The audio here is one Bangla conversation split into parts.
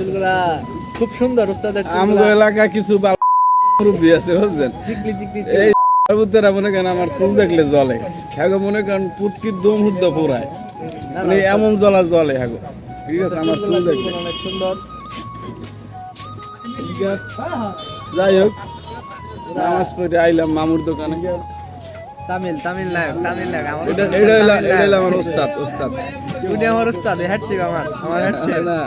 চুলগুলা খুব সুন্দর উস্তাদের আমগো এলাকা কিছু বাল আছে বুঝছেন? চিকলি চিকলি এই বুদ্ধরা মনে করেন আমার চুল দেখলে জলে হ্যাগো মনে করেন পুটকির দম হুদ্দ পোড়ায় মানে এমন জ্বলা জলে হ্যাগো ঠিক আছে আমার চুল দেখলে। অনেক সুন্দর। যাই হোক নামাজ পড়ে আইলাম মামুর দোকানে। তামিল তামিল লাইভ তামিল লাইভ আমার এটা এটা এটা আমার ওস্তাদ ওস্তাদ উনি আমার উস্তাদ হ্যাটশিপ আমার আমার হ্যাটশিপ না।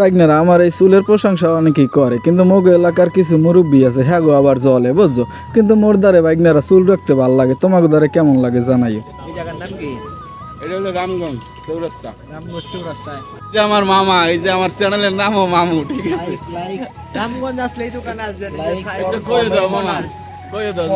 বাইকনারা আমার এই চুলের প্রশংসা অনেকেই করে কিন্তু মোগ এলাকার কিছু মুরব্বী আছে হ্যাঁ গো আবার জলে বুঝছ? কিন্তু মোর দ্বারে বাইকনারা চুল রাখতে ভালো লাগে তোমাকে দ্বারে কেমন লাগে জানাইও। এই জায়গার নাম কি? এটা হলো রামগঞ্জ চৌরাস্তা। রামগঞ্জ চৌরাস্তায়। যে আমার মামা এই যে আমার চ্যানেলের নামও মামু ঠিক আছে? রামগঞ্জ আসলে এই দোকানে আসবেন একটু কয়ে দাও মামা। কয়ে দাও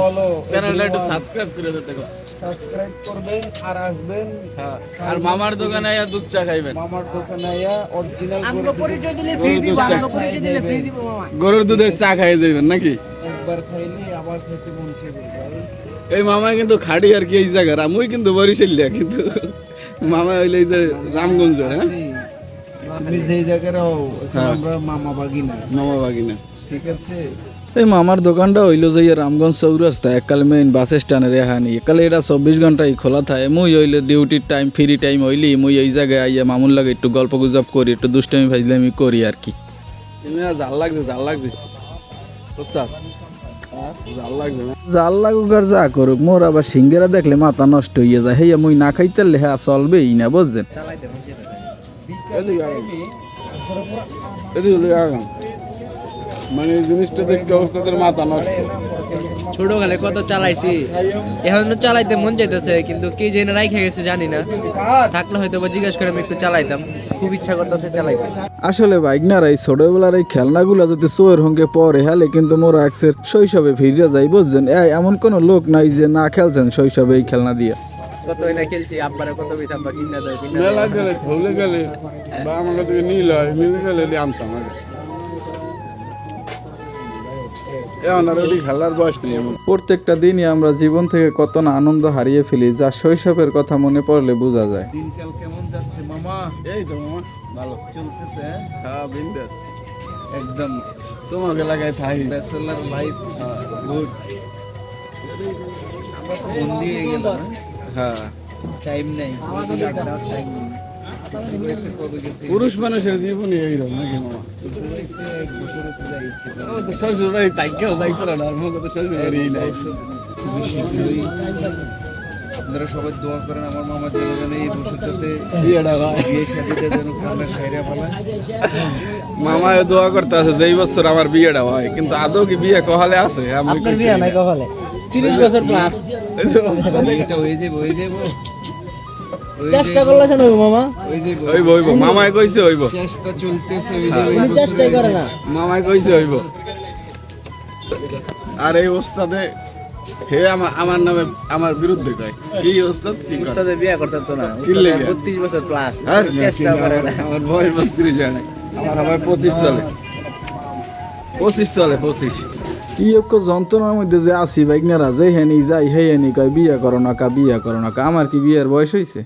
চ্যানেলটা একটু সাবস্ক্রাইব করে দিতে সাবস্ক্রাইব করবেন আর আসবেন। হ্যাঁ আর মামার দোকানে আইয়া দুধ চা খাইবেন। আমার দোকানে আইয়া অরিজিনাল আমগো পরিচয় দিলে ফ্রি দিব আমগো পরিচয় দিলে ফ্রি দিব মামা। গরুর দুধের চা খাইয়ে যাবেন নাকি? একবার খাইলে আবার খেতে মন চাইবে এই মামা কিন্তু খাড়ি আর কি এই জায়গার আমি কিন্তু বরিশালিয়া কিন্তু মামা হইলে এই যে রামগঞ্জের হ্যাঁ? আপনি যেই জায়গায় হও আমরা মামা বাগিনা। মামা বাগিনা। ঠিক আছে। এই মামার দোকানটা হইল যে ইয়ে রামগঞ্জ চৌরাস্তা এককালে মেইন বাস স্ট্যান্ডের এহানি একালে এটা চব্বিশ ঘন্টাই খোলা থাকে। মুই হইলে ডিউটির টাইম ফ্রি টাইম হইলি মুই এই জায়গায় আইয়া মামুন লাগে একটু গল্প গুজব করি একটু দুষ্টামি ফাইজলামি করি আর কি। জাল লাগছে জাল লাগছে। ওস্তাদ জাল জাল লাগুক আর যা করুক মোর আবার সিঙ্গেরা দেখলে মাথা নষ্ট হইয়া যায়। হেয়া মুই না খাইতে হ্যাঁ চলবেই না বুঝছেন? মন জিনিসটা দেখতে ওস্তাদের মাথা নষ্ট। ছোট কালে কত চালাইছি। এখন চালাইতে মন চাইতেছে কিন্তু কি জেনে রাইখে গেছে জানি না। থাকলে হয়তো বা জিজ্ঞেস করে আমি একটু চালাইতাম। খুব ইচ্ছা করতেছে চালাইতে। আসলে বাইকনার এই ছোটবেলার এই খেলনাগুলো যদি চোয়ের হঙ্গে পরে হেলে কিন্তু মোর একসের শৈশবে ফিরে যাই বুঝছেন? এই এমন কোনো লোক নাই যে না খেলছেন শৈশবে এই খেলনা দিয়ে। কত না খেলছি আব্বারে কত বিথাম বা কিনা দেয় কিনা মেলা গেলে ভুলে গেলে বা আমাকে নীল হয় নীল গেলে আনতাম আগে। খেলার বয়স নেই প্রত্যেকটা দিনই আমরা জীবন থেকে কত না আনন্দ হারিয়ে ফেলি যা শৈশবের কথা মনে পড়লে বোঝা যায়। দিনকাল কেমন যাচ্ছে মামা? এই তো মামা ভালো। চলতেছে হ্যাঁ? বিন্দাস একদম। তোমাকে এলাকায় থাই। ব্যাচেলার লাইফ গুড আমরা তো বন্দি হয়ে গেলাম হ্যাঁ। টাইম নেই। টাইম নেই। পুরুষ মানুষের জীবনই এইরকম নাকি মামা? শ্বশুর বাড়ি তাইকেও আর শ্বশুর বাড়ি নাই। আপনারা সবাই দোয়া করেন আমার মামার জন্য যেন এই বছরটাতে বিয়েটা বিয়ে শাদিটা যেন আমরা সাইরা ফেলা। মামা দোয়া করতে আছে যে এই বছর আমার বিয়েটা হয় কিন্তু আদৌ কি বিয়ে কহালে আছে? আপনার বিয়ে নাই কপালে। 30 বছর প্লাস। এটা হয়ে যাব হয়ে যাব চেষ্টা করলে শোনো মামা। হইব হইব। মামায় কইছে হইব। চেষ্টা চলতেছে উনি চেষ্টাই করে না। মামায় কইছে হইব। আর এই ওস্তাদে হে আমার আমার নামে আমার বিরুদ্ধে কয়। কি ওস্তাদ? কি? উস্তাদের বিয়ে করতে তো না। কি লেগে? 32 বছর প্লাস আর চেষ্টা করে না। আমার বয়স বত্রিশ জানে। আমার আবার পঁচিশ চলে। পঁচিশ চলে পঁচিশ। কি এক যন্ত্রণার মধ্যে যে আসি বাইকনারা যে হেনি যাই হে হেনি কয় বিয়ে করো না কা বিয়ে করো না কা। আমার কি বিয়ের বয়স হয়েছে